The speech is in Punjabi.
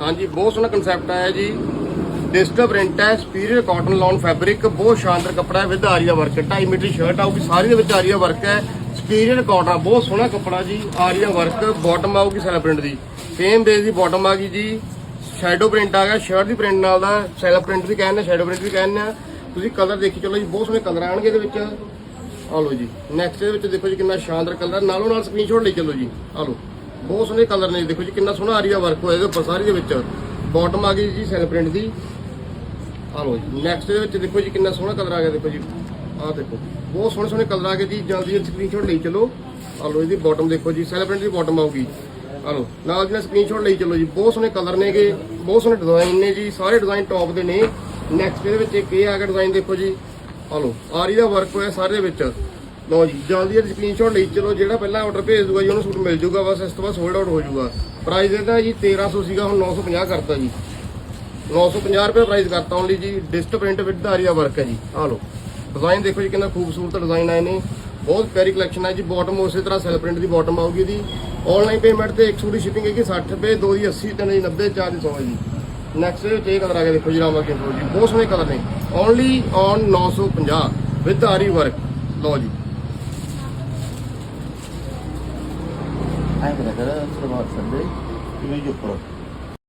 ਹਾਂਜੀ, ਬਹੁਤ ਸੋਹਣਾ ਕਨਸੈਪਟ ਆਇਆ ਜੀ। ਡਿਜੀਟਲ ਪ੍ਰਿੰਟ ਹੈ ਸਪੀਰੀਅਰ ਕਾਟਨ ਲੌਨ ਫੈਬਰਿਕ ਬਹੁਤ ਸ਼ਾਨਦਾਰ ਕੱਪੜਾ ਹੈ with aari work 2.5 metre shirt ਆਊਗੀ ਸਾਰੀ ਦੇ ਵਿੱਚ ਆਰੀਆ ਵਰਕ ਹੈ। ਸਪੀਰੀਅਰ ਕਾਟਨ ਬਹੁਤ ਸੋਹਣਾ ਕੱਪੜਾ ਜੀ, ਆਰੀਆ ਵਰਕ ਬਾਟਮ ਆਊਗੀ ਸੈਲ ਪ੍ਰਿੰਟ ਦੀ। ਸੇਮ ਬੇਸ ਦੀ ਬਾਟਮ ਆ ਗਈ ਜੀ। ਸ਼ੈਡੋ ਪ੍ਰਿੰਟ ਆ ਗਿਆ ਸ਼ਰਟ ਦੀ ਪ੍ਰਿੰਟ ਨਾਲ ਦਾ ਸੈਲ ਪ੍ਰਿੰਟ ਵੀ ਕਹਿੰਦੇ ਸ਼ੈਡੋ ਪ੍ਰਿੰਟ ਵੀ ਕਹਿੰਦੇ ਆ ਤੁਸੀਂ ਕਲਰ ਦੇਖੀ, ਚਲੋ ਜੀ, ਬਹੁਤ ਸੋਹਣੇ ਕਲਰ ਆਣਗੇ ਇਹਦੇ ਵਿੱਚ। ਆ ਲਓ ਜੀ ਨੈਕਸਟ ਦੇ ਵਿੱਚ ਦੇਖੋ ਜੀ ਕਿੰਨਾ ਸ਼ਾਨਦਾਰ ਕਲਰ ਨਾਲੋਂ ਨਾਲ ਸਕਰੀਨਸ਼ਾਟ ਲਈ ਚੱਲੋ ਜੀ ਆ ਲਓ। ਬਹੁਤ ਸੋਹਣੇ ਕਲਰ ਨੇ ਜੀ, ਦੇਖੋ ਜੀ ਕਿੰਨਾ ਸੋਹਣਾ ਆਰੀਆ ਵਰਕ ਹੋਇਆ ਇਹਦੇ ਉੱਪਰ ਸਾਰੀ ਦੇ ਵਿੱਚ। ਬਾਟਮ ਆ ਗਈ ਜੀ ਸੈਲ ਪ੍ਰਿੰਟ ਦੀ। ਆ ਲਓ ਜੀ ਨੈਕਸਟ ਦੇ ਵਿੱਚ ਦੇਖੋ ਜੀ ਕਿੰਨਾ ਸੋਹਣਾ ਕਲਰ ਆ ਗਿਆ ਦੇਖੋ ਜੀ। ਆਹ ਦੇਖੋ ਬਹੁਤ ਸੋਹਣੇ ਸੋਹਣੇ ਕਲਰ ਆ ਗਏ ਜੀ। ਜਲਦੀ ਸਕਰੀਨਸ਼ਾਟ ਲਈ ਚਲੋ। ਆ ਲਓ ਇਹਦੀ ਬਾਟਮ ਦੇਖੋ ਜੀ ਸੈਲ ਪ੍ਰਿੰਟ ਦੀ ਬਾਟਮ ਆਊਗੀ। ਆ ਲਓ ਨਾਲ ਦੀ ਨਾਲ ਸਕਰੀਨਸ਼ਾਟ ਲਈ ਚਲੋ ਜੀ। ਬਹੁਤ ਸੋਹਣੇ ਕਲਰ ਨੇਗੇ ਬਹੁਤ ਸੋਹਣੇ ਡਿਜ਼ਾਈਨ ਨੇ ਜੀ। ਸਾਰੇ ਡਿਜ਼ਾਈਨ ਟੌਪ ਦੇ ਨੇ। ਨੈਕਸਟ ਇਹਦੇ ਵਿੱਚ ਇੱਕ ਇਹ ਆ ਗਿਆ ਡਿਜ਼ਾਈਨ ਦੇਖੋ ਜੀ। ਆ ਲਓ ਆਰੀ ਦਾ ਵਰਕ ਹੋਇਆ ਸਾਰੇ ਦੇ ਵਿੱਚ। ਲਓ ਜੀ ਜਲਦੀ ਜਲਦੀ ਸਕਰੀਨਸ਼ਾਟ ਲਈ, ਚਲੋ ਜਿਹੜਾ ਪਹਿਲਾਂ ਆਰਡਰ ਭੇਜ ਦੂਗਾ ਜੀ, ਉਹਨੂੰ ਸੂਟ ਮਿਲ ਜੂਗਾ, ਬਸ ਇਸ ਤੋਂ ਬਾਅਦ ਸੋਲਡ ਆਊਟ ਹੋ ਜੂਗਾ। ਪ੍ਰਾਈਸ ਇਹਦਾ ਜੀ 1300 ਸੀਗਾ, ਹੁਣ 950 ਕਰਤਾ ਜੀ। 950 ਰੁਪਏ ਪ੍ਰਾਈਸ ਕਰਤਾ ਓਨਲੀ ਜੀ ਡਿਸਟ ਪ੍ਰਿੰਟ ਵਿਦ ਧਾਰੀਆ ਵਰਕ ਹੈ ਜੀ। ਆ ਲਓ। ਡਿਜ਼ਾਈਨ ਦੇਖੋ ਜੀ, ਕਿੰਨਾ ਖੂਬਸੂਰਤ ਡਿਜ਼ਾਈਨ ਆਏ ਨੇ। ਬਹੁਤ ਪਿਆਰੀ ਕਲੈਕਸ਼ਨ ਹੈ ਜੀ ਬਾਟਮ ਉਸੇ ਤਰ੍ਹਾਂ ਸੈਲ ਪ੍ਰਿੰਟ ਦੀ ਬਾਟਮ ਆਊਗੀ ਇਹਦੀ। ਆਨਲਾਈਨ ਪੇਮੈਂਟ ਤੇ 100 ਦੀ ਸ਼ਿਪਿੰਗ ਹੈਗੀ 60 ਰੁਪਏ, ਦੋ ਦੀ 80 ਤਿੰਨ ਦੀ 90 ਚਾਰ ਦੀ 100 ਜੀ। ਨੈਕਸਟ ਵਿੱਚ ਇਹ ਕਲਰ ਆ ਗਿਆ, ਦੇਖੋ ਜੀ, ਰਾਮਾ ਕੇ ਜੀ। ਬਹੁਤ ਸੋਹਣੇ ਕਲਰ ਨੇ। Only on 950 with aari work ਲਓ ਜੀ। I'm going to go to the Sunday. You make your problem.